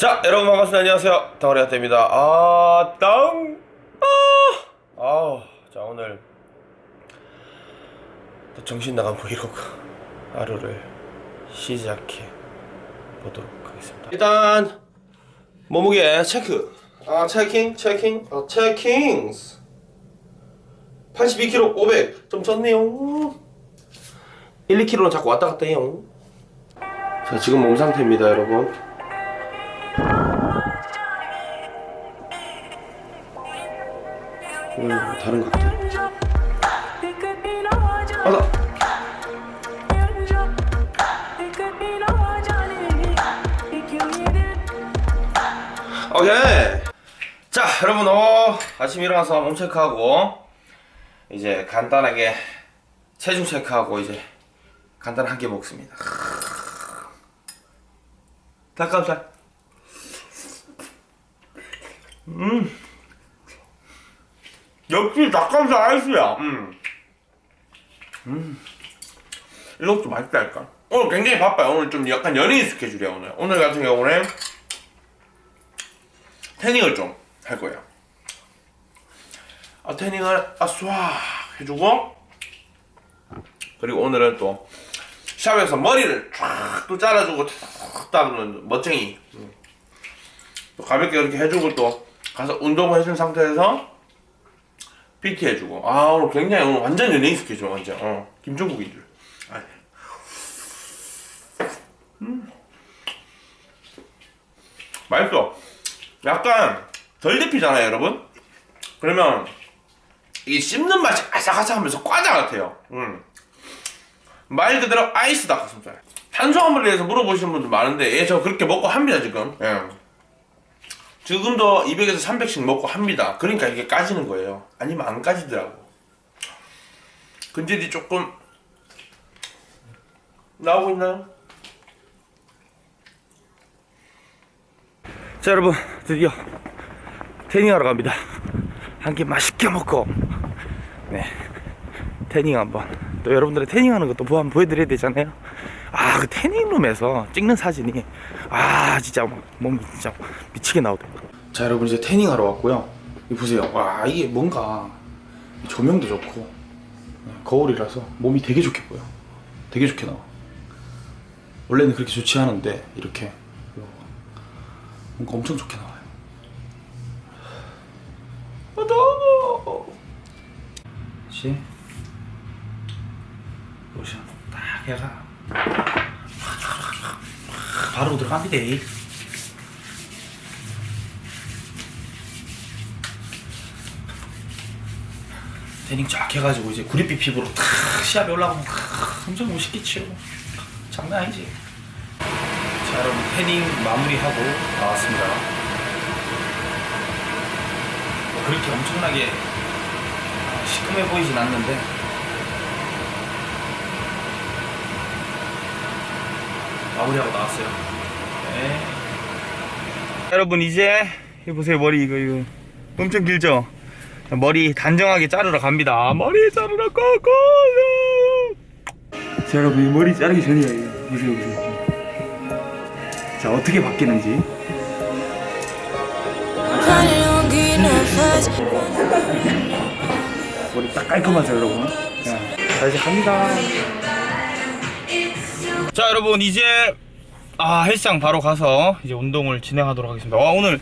자, 여러분 반갑습니다. 안녕하세요. 덩어리 핫입니다 아, 땅! 아! 아우, 자, 오늘 또 정신 나간 브이로그 하루를 시작해 보도록 하겠습니다. 일단 몸무게 체크. 아, 체킹, 체킹, 아, 체킹스. 82kg 500. 좀 쪘네요. 1, 2kg는 자꾸 왔다 갔다 해요. 자, 지금 몸 상태입니다, 여러분. 오늘 다른 각도. 하나. 오케이. 자, 여러분, 어, 아침 일어나서 몸 체크하고, 이제 간단하게 체중 체크하고, 이제 간단한 게 먹습니다. 닭가슴살. 음. 역시 닭가슴살 아이스야. 음. 음. 이것도 맛있다니까. 오늘 굉장히 바빠요. 오늘 좀 약간 연예인 스케줄이야 오늘. 오늘 같은 경우는 태닝을 좀 할 거예요. 아 태닝을 아쏴 해주고 그리고 오늘은 또 샵에서 머리를 쫙 또 잘라주고 탁 따르는 멋쟁이. 음. 또 가볍게 이렇게 해주고 또 가서 운동을 해준 상태에서 PT 해주고. 아 오늘 굉장히 오늘 완전 연예인 스케줄 완전. 어 김종국인 줄. 아, 음. 맛있어. 약간 덜 데피잖아요 여러분? 그러면 이 씹는 맛이 아삭아삭하면서 과자 같아요. 음. 말 그대로 아이스 닭가슴살 탄수화물에 대해서 물어보시는 분들 많은데 예, 저 그렇게 먹고 합니다 지금. 예. 지금도 200에서 300씩 먹고 합니다. 그러니까 이게 까지는 거예요. 아니면 안 까지더라고. 근질이 조금 나오고 있나요? 자 여러분 드디어 태닝하러 갑니다. 한 끼 맛있게 먹고 네 태닝 한번 또 여러분들의 태닝하는 것도 뭐 한번 보여드려야 되잖아요. 아그 태닝룸에서 찍는 사진이 아 진짜 몸이 진짜 미치게 나오더라고요. 자 여러분 이제 태닝하러 왔고요. 이 보세요. 와 이게 뭔가 조명도 좋고 네, 거울이라서 몸이 되게 좋게 보여. 되게 좋게 나와. 원래는 그렇게 좋지 않은데 이렇게 뭔가 엄청 좋게 나와요. 아 더워. 시 로션 딱 해가 바로 들어갑니다. 태닝 쫙 해가지고 이제 구릿빛 피부로 탁 시합에 올라가면 탁 엄청 멋있겠죠. 장난 아니지. 자 여러분 태닝 마무리하고 나왔습니다. 뭐 그렇게 엄청나게 아, 시큼해 보이진 않는데 마무리하고 나왔어요. 네. 여러분 이제 이 보세요 머리 이거 이거 엄청 길죠? 머리 단정하게 자르러 갑니다. 머리 자르러 고고! 자 여러분 이 머리 자르기 전이에요. 보세요 보세요. 자 어떻게 바뀌는지. 머리 딱 깔끔하죠 여러분. 자, 자 이제 갑니다. 자 여러분 이제 아 헬스장 바로 가서 이제 운동을 진행하도록 하겠습니다. 와 오늘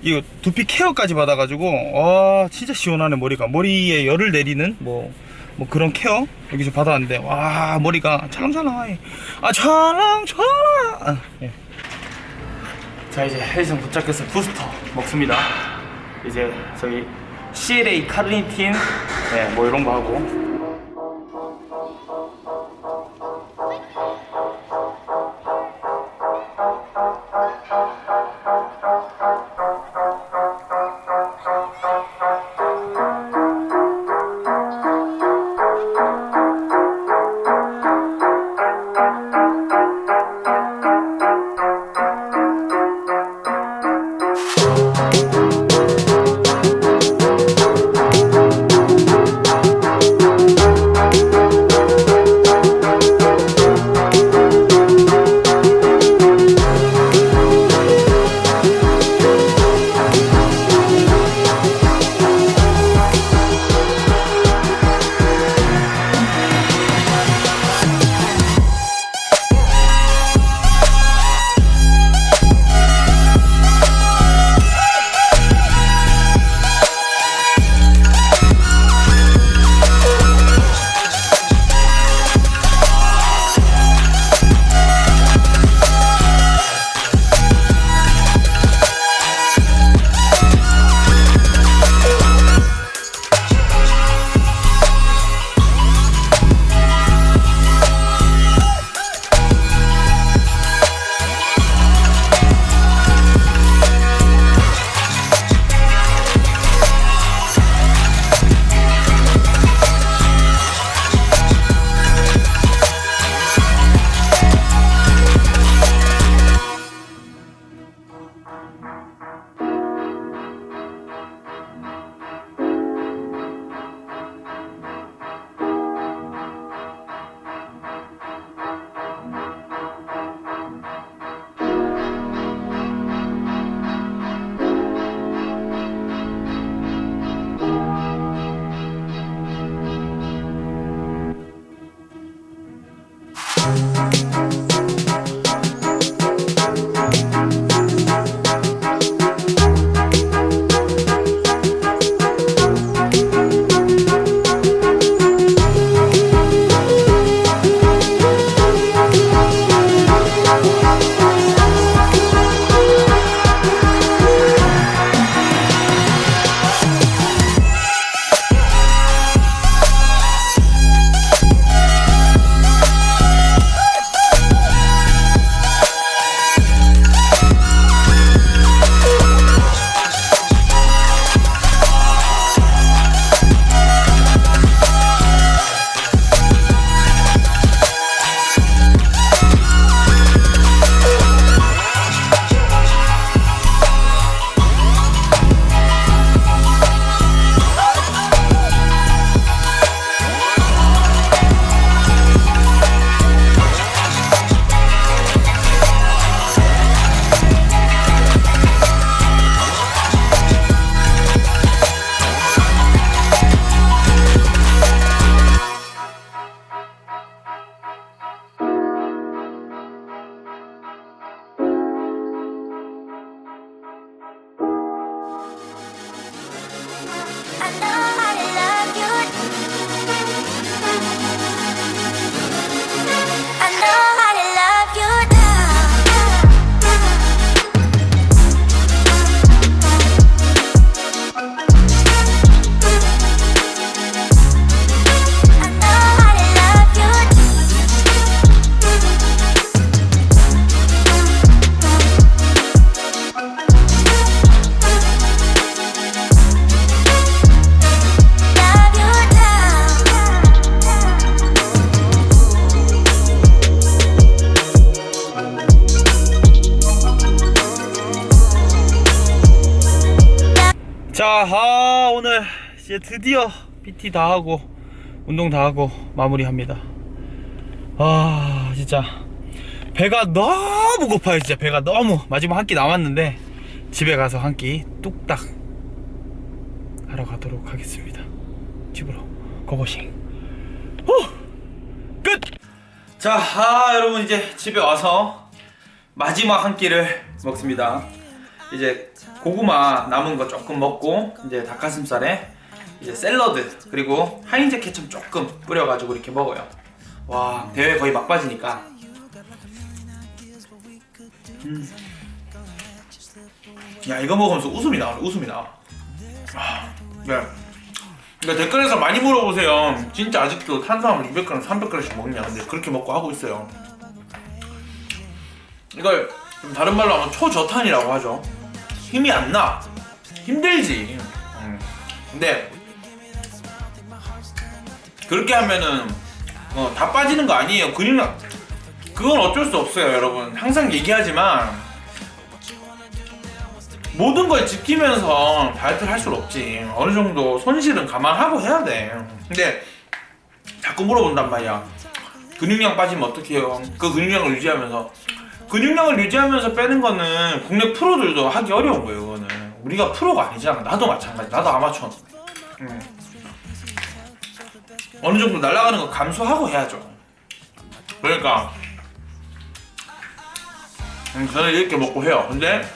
이거 두피 케어까지 받아가지고 와 진짜 시원하네 머리가 머리에 열을 내리는 뭐. 뭐 그런 케어 여기서 받았는데 와 머리가 찰랑찰랑 아 찰랑찰랑 예. 자 이제 헬스장 도착해서 부스터 먹습니다 이제 저기 CLA 카르니틴 네, 뭐 이런 거 하고 아, 오늘 이제 드디어 PT 다 하고 운동 다 하고 마무리합니다. 아, 진짜 배가 너무 고파요, 진짜 배가 너무 마지막 한 끼 남았는데 집에 가서 한 끼 뚝딱 하러 가도록 하겠습니다. 집으로 고고싱. 후! 끝. 자, 아, 여러분 이제 집에 와서 마지막 한 끼를 먹습니다. 이제 고구마 남은 거 조금 먹고 이제 닭가슴살에 이제 샐러드 그리고 하인즈 케첩 조금 뿌려가지고 이렇게 먹어요. 와 대회 거의 막바지니까. 음. 야 이거 먹으면서 웃음이 나와 웃음이 나와. 아, 네. 그러니까 댓글에서 많이 물어보세요. 진짜 아직도 탄수화물 200g, 300g씩 먹냐? 근데 그렇게 먹고 하고 있어요. 이걸 좀 다른 말로 하면 초저탄이라고 하죠. 힘이 안 나. 힘들지. 음. 근데 그렇게 하면은 어, 다 빠지는 거 아니에요. 근육량 그건 어쩔 수 없어요, 여러분. 항상 얘기하지만 모든 걸 지키면서 다이어트를 할 수는 없지. 어느 정도 손실은 감안하고 해야 돼. 근데 자꾸 물어본단 말이야. 근육량 빠지면 어떻게 해요? 그 근육량을 유지하면서 근육량을 유지하면서 빼는 거는 국내 프로들도 하기 어려운 거예요. 그거는 우리가 프로가 아니잖아. 나도 마찬가지. 나도 아마추어. 음. 어느 정도 날아가는 거 감수하고 해야죠. 그러니까 음, 저는 이렇게 먹고 해요. 근데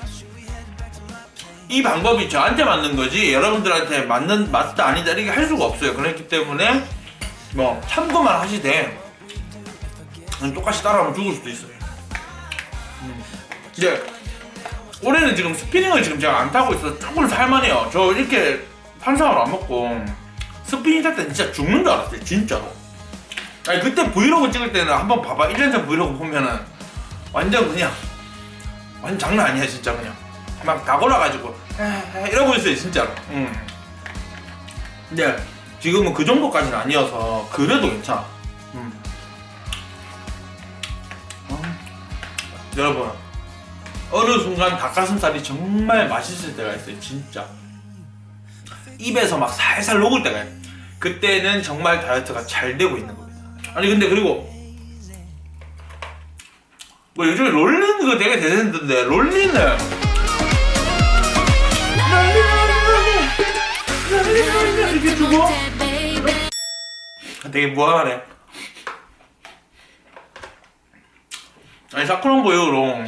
이 방법이 저한테 맞는 거지 여러분들한테 맞는 맞다 아니다 이렇게 할 수가 없어요. 그렇기 때문에 뭐 참고만 하시되 음, 똑같이 따라하면 죽을 수도 있어요. 음. 이제 올해는 지금 스피닝을 지금 제가 안 타고 있어서 조금 살만해요. 저 이렇게 탄수화물 안 먹고 스피닝 탈때 진짜 죽는 줄 알았어요. 진짜로. 아니 그때 브이로그 찍을 때는 한번 봐봐. 1년 전 브이로그 보면은 완전 그냥 완전 장난 아니야 진짜 그냥 막 다 골아가지고 이러고 있어요 진짜로. 음. 근데 지금은 그 정도까지는 아니어서 그래도 괜찮아. 여러분 어느 순간 닭가슴살이 정말 맛있을 때가 있어요 진짜 입에서 막 살살 녹을 때가 있어요 그때는 정말 다이어트가 잘 되고 있는 겁니다 아니 근데 그리고 뭐 요즘에 롤린 그거 되게 대세인데 롤리는 이렇게 주고 되게 무한하네 아니 사쿠란 보여로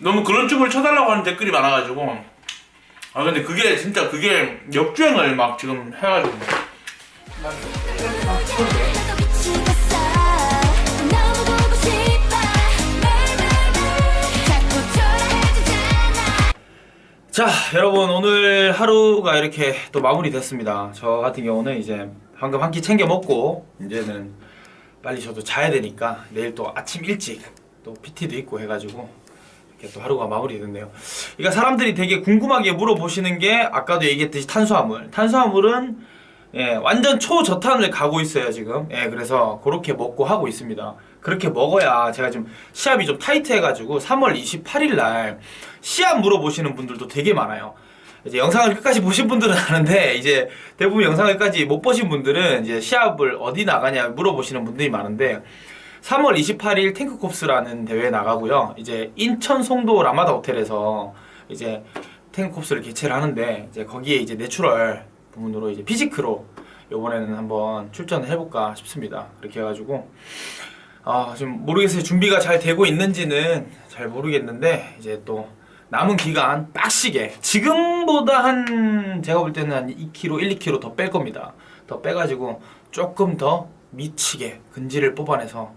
너무 그런 춤을 쳐달라고 하는 댓글이 많아가지고. 아 근데 그게 진짜 그게 역주행을 막 지금 해가지고. 자 여러분 오늘 하루가 이렇게 또 마무리됐습니다. 저 같은 경우는 이제 방금 한 끼 챙겨 먹고 이제는 빨리 저도 자야 되니까 내일 또 아침 일찍 또 PT도 있고 해가지고 이렇게 또 하루가 마무리됐네요. 그러니까 사람들이 되게 궁금하게 물어보시는 게 아까도 얘기했듯이 탄수화물. 탄수화물은 예, 완전 초저탄을 가고 있어요 지금. 예, 그래서 그렇게 먹고 하고 있습니다. 그렇게 먹어야 제가 지금 시합이 좀 타이트해가지고 3월 28일 날 시합 물어보시는 분들도 되게 많아요. 이제 영상을 끝까지 보신 분들은 아는데 이제 대부분 영상을 끝까지 못 보신 분들은 이제 시합을 어디 나가냐 물어보시는 분들이 많은데 3월 28일 탱크콥스라는 대회 나가고요. 이제 인천 송도 라마다 호텔에서 이제 탱크콥스를 개최를 하는데 이제 거기에 이제 내추럴 부문으로 이제 피지크로 이번에는 한번 출전을 해볼까 싶습니다. 그렇게 해가지고 아 지금 모르겠어요. 준비가 잘 되고 있는지는 잘 모르겠는데 이제 또 남은 기간 빡시게 지금보다 한 제가 볼 때는 한 2kg, 1, 2kg 더 뺄 겁니다. 더 빼가지고 조금 더 미치게 근지를 뽑아내서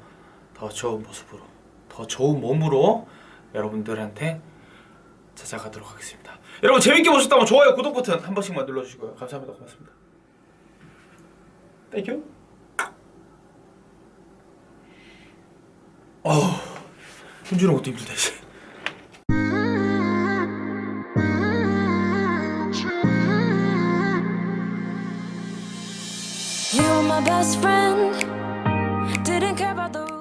더 좋은 모습으로 더 좋은 몸으로 여러분들한테 찾아가도록 하겠습니다. 여러분 재밌게 보셨다면 좋아요, 구독 버튼 한 번씩만 눌러주시고요. 감사합니다. 고맙습니다. 땡큐. 어우, 힘주는 것도 힘들다 이제. Best friend. Didn't care about the